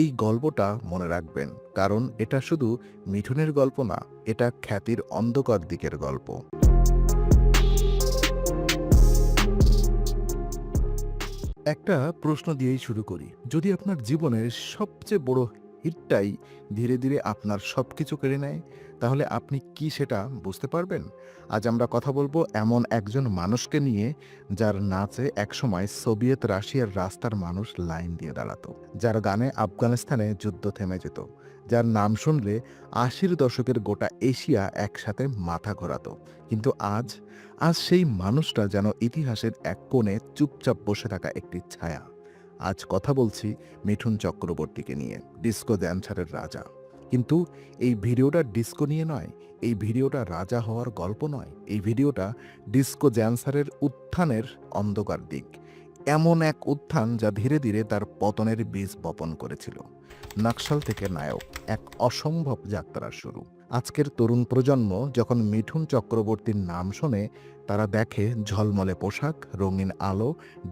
এই গল্পটা মনে রাখবেন, কারণ এটা শুধু মিঠুনের গল্প না, এটা খ্যাতির অন্ধকার দিকের গল্প। একটা প্রশ্ন দিয়েই শুরু করি, যদি আপনার জীবনের সবচেয়ে বড় হিটটাই ধীরে ধীরে আপনার সব কিছু কেড়ে নেয়। তাহলে আপনি কি সেটা বুঝতে পারবেন? আজ আমরা কথা বলব এমন একজন মানুষকে নিয়ে যার নাচে একসময় সোভিয়েত রাশিয়ার রাস্তার মানুষ লাইন দিয়ে দাঁড়াতো, যার গানে আফগানিস্তানে যুদ্ধ থেমে যেত, যার নাম শুনলে আশির দশকের গোটা এশিয়া একসাথে মাথা ঘোরাতো। কিন্তু আজ আজ সেই মানুষটা যেন ইতিহাসের এক কোণে চুপচাপ বসে থাকা একটি ছায়া। আজ কথা বলছি মিঠুন চক্রবর্তীকে নিয়ে ডিস্কো ড্যান্সারের রাজা। কিন্তু এই ভিডিওটা ডিস্কো নিয়ে নয়, এই ভিডিওটা রাজা হওয়ার গল্প নয়, এই ভিডিওটা ডিস্কো ড্যান্সারের উত্থানের অন্ধকার দিক। এমন এক উত্থান যা ধীরে ধীরে তার পতনের বীজ বপন করেছিল। নাকশাল থেকে নায়ক, এক অসম্ভব যাত্রার শুরু। আজকের তরুণ প্রজন্ম যখন মিঠুন চক্রবর্তীর নাম শোনে, তারা দেখে ঝলমলে পোশাক, রঙিন আলো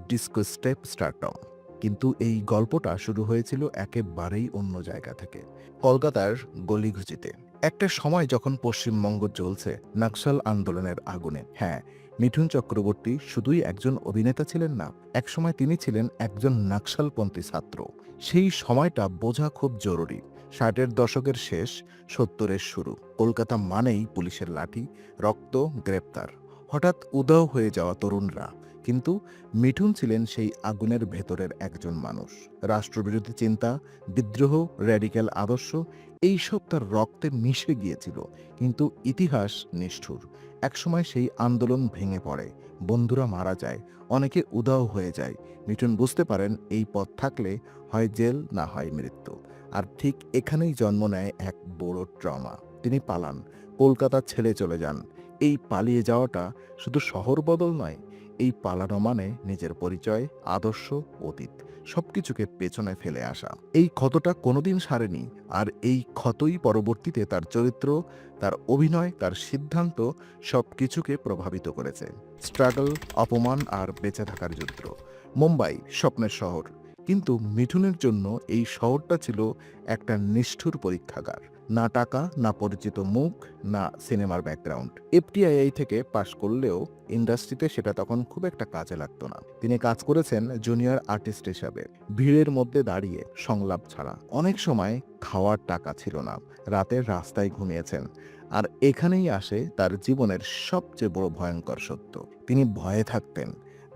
ডিস্কো স্টেপ স্টার্টম কিন্তু এই গল্পটা শুরু হয়েছিল একেবারেই অন্য জায়গা থেকে। কলকাতার গলিঘুচিতে। একটা সময় যখন পশ্চিমবঙ্গ চলছে নাকশাল আন্দোলনের আগুনে। হ্যাঁ মিঠুন চক্রবর্তী শুধুই একজন অভিনেতা ছিলেন না, একসময় তিনি ছিলেন একজন নাকশালপন্থী ছাত্র। সেই সময়টা বোঝা খুব জরুরি। ষাটের দশকের শেষ, সত্তরের শুরু। কলকাতা মানেই পুলিশের লাঠি, রক্ত, গ্রেপ্তার। হঠাৎ উদাও হয়ে যাওয়া তরুণরা। কিন্তু মিঠুন ছিলেন সেই আগুনের ভেতরের একজন মানুষ। রাষ্ট্রবিরোধী চিন্তা, বিদ্রোহ, র্যাডিক্যাল আদর্শ, এইসব তার রক্তে মিশে গিয়েছিল। কিন্তু ইতিহাস নিষ্ঠুর। একসময় সেই আন্দোলন ভেঙে পড়ে। বন্ধুরা মারা যায়, অনেকে উদাও হয়ে যায়। মিঠুন বুঝতে পারেন এই পথ থাকলে হয় জেল, না হয় মৃত্যু। আর ঠিক এখানেই জন্ম নেয় এক বড় ট্রমা। তিনি পালান, কলকাতা ছেড়ে চলে যান। এই পালিয়ে যাওয়াটা শুধু শহর বদল নয়, এই পালানো মানে নিজের পরিচয়, আদর্শ, অতীত, সবকিছুকে পেছনে ফেলে আসা। এই ক্ষতটা কোনোদিন সারেনি, আর এই ক্ষতই পরবর্তীতে তার চরিত্র, তার অভিনয়, তার সিদ্ধান্ত সবকিছুকে প্রভাবিত করেছে। স্ট্রাগল, অপমান আর বেঁচে থাকার যুদ্ধ। মুম্বাই স্বপ্নের শহর। কিন্তু মিঠুনের জন্য এই শহরটা ছিল একটা নিষ্ঠুর পরীক্ষাগার। না টাকা, না পরিচিত মুখ, না সিনেমার ব্যাকগ্রাউন্ড। এফটিআইআই থেকে পাশ করলেও ইন্ডাস্ট্রিতে সেটা তখন খুব একটা কাজে লাগতো না। তিনি কাজ করেছেন জুনিয়র আর্টিস্ট হিসাবে। ভিড়ের মধ্যে দাঁড়িয়ে সংলাপ ছাড়া। অনেক সময় খাওয়ার টাকা ছিল না। রাতের রাস্তায় ঘুমিয়েছেন। আর এখানেই আসে তার জীবনের সবচেয়ে বড় ভয়ঙ্কর সত্য। তিনি ভয়ে থাকতেন।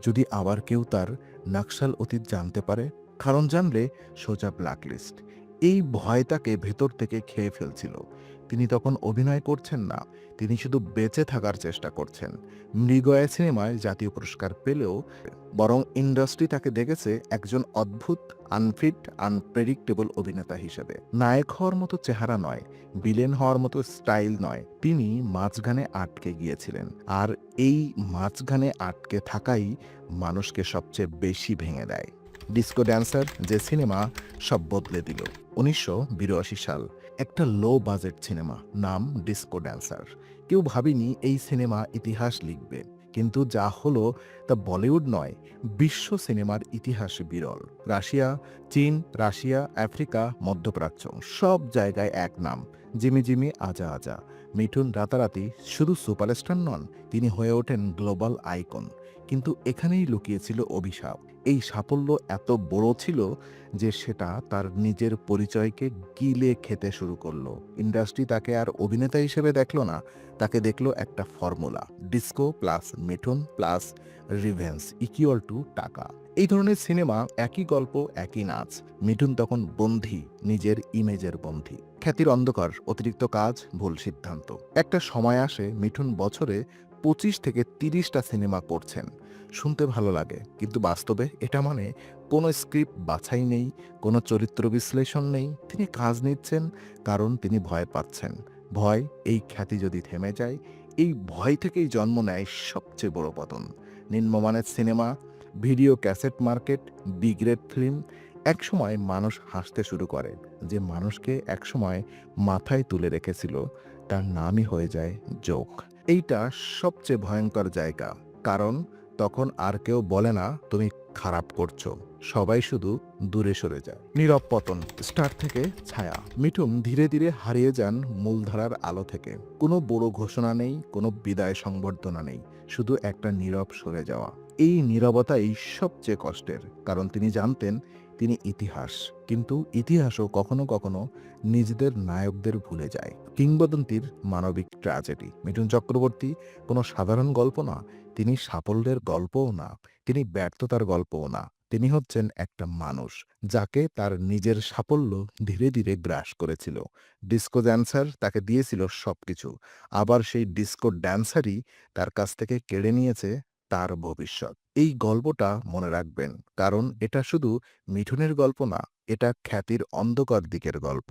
যদি আবার কেউ তার নাকশাল অতীত জানতে পারে, কারণ জানলে সোজা ব্ল্যাকলিস্ট। এই ভয় তাকে ভেতর থেকে খেয়ে ফেলছিল। তিনি তখন অভিনয় করছেন না, তিনি শুধু বেঁচে থাকার চেষ্টা করছেন। মৃগয়া সিনেমায় জাতীয় পুরস্কার পেলেও বরং ইন্ডাস্ট্রি তাকে দেখেছে একজন অদ্ভুত আনফিট আনপ্রেডিক্টেবল অভিনেতা হিসেবে। নায়ক হওয়ার মতো চেহারা নয় বিলেন হওয়ার মতো স্টাইল নয়, তিনি মাঝখানে আটকে গিয়েছিলেন। আর এই মাঝখানে আটকে থাকাই মানুষকে সবচেয়ে বেশি ভেঙে দেয়। ডিস্কো ড্যান্সার যে সিনেমা সব বদলে দিল। উনিশশো বিরাশি সাল, একটা লো বাজেট সিনেমা নাম ডিস্কো ড্যান্সার কেউ ভাবেনি এই সিনেমা ইতিহাস লিখবে, কিন্তু যা হলো তা বলিউড নয়, বিশ্ব সিনেমার ইতিহাসে বিরল। রাশিয়া, চীন, রাশিয়া, আফ্রিকা, মধ্যপ্রাচ্য, সব জায়গায় এক নাম, জিমি জিমি আজা আজা। মিঠুন রাতারাতি শুধু সুপারস্টার নন, তিনি হয়ে ওঠেন গ্লোবাল আইকন কিন্তু এখানেই লুকিয়েছিল অভিশাপ। এই সাফল্য এত বড় ছিল যে সেটা তার নিজের পরিচয়কে গিলে খেতে শুরু করল। ইন্ডাস্ট্রি তাকে আর অভিনেতা হিসেবে দেখল না, তাকে দেখল একটা formula. Disco plus Mithun plus revenge equal to টাকা। এই ধরনের সিনেমা, একই গল্প, একই নাচ। মিঠুন তখন বন্ধি, নিজের ইমেজের বন্ধি। খ্যাতির অন্ধকার, অতিরিক্ত কাজ, ভুল সিদ্ধান্ত। একটা সময় আসে, মিঠুন বছরে পঁচিশ থেকে তিরিশটা সিনেমা করছেন। শুনতে ভালো লাগে। কিন্তু বাস্তবে এটা মানে কোনো স্ক্রিপ্ট বাছাই নেই, কোনো চরিত্র বিশ্লেষণ নেই। তিনি কাজ নিচ্ছেন কারণ তিনি ভয় পাচ্ছেন। ভয় এই খ্যাতি যদি থেমে যায়, এই ভয় থেকেই জন্ম নেয় সবচেয়ে বড় পতন। নিম্নমানের cinema, video cassette market B grade film একসময় মানুষ হাসতে শুরু করে, যে মানুষকে একসময় মাথায় তুলে রেখেছিল। তার নামই হয়ে যায় জোক। এইটা সবচেয়ে ভয়ঙ্কর জায়গা। কারণ তখন আর কেউ বলে না, তুমি খারাপ করছ। সবাই শুধু দূরে সরে যায়। নীরব পতন, স্টার থেকে ছায়া। মিঠুন ধীরে ধীরে হারিয়ে যান মূলধারার আলো থেকে। কোনো বড় ঘোষণা নেই, কোনো বিদায় সংবর্ধনা নেই, শুধু একটা নীরব সরে যাওয়া। এই নীরবতাই সবচেয়ে কষ্টের, কারণ তিনি জানতেন তিনি ইতিহাস। কিন্তু ইতিহাসও কখনো কখনো নিজেদের নায়কদের ভুলে যায়। কিংবদন্তির মানবিক ট্র্যাজেডি। মিঠুন চক্রবর্তী কোনো সাধারণ গল্প না তিনি সাফল্যের গল্পও না, তিনি ব্যর্থতার গল্পও না। তিনি হচ্ছেন একটা মানুষ, যাকে তার নিজের সাফল্য ধীরে ধীরে গ্রাস করেছিল। ডিস্কো ড্যান্সার তাকে দিয়েছিল সবকিছু, আবার সেই ডিস্কো ড্যান্সারই তার কাছ থেকে কেড়ে নিয়েছে তার ভবিষ্যৎ। এই গল্পটা মনে রাখবেন, কারণ এটা শুধু মিঠুনের গল্প না, এটা খ্যাতির অন্ধকার দিকের গল্প।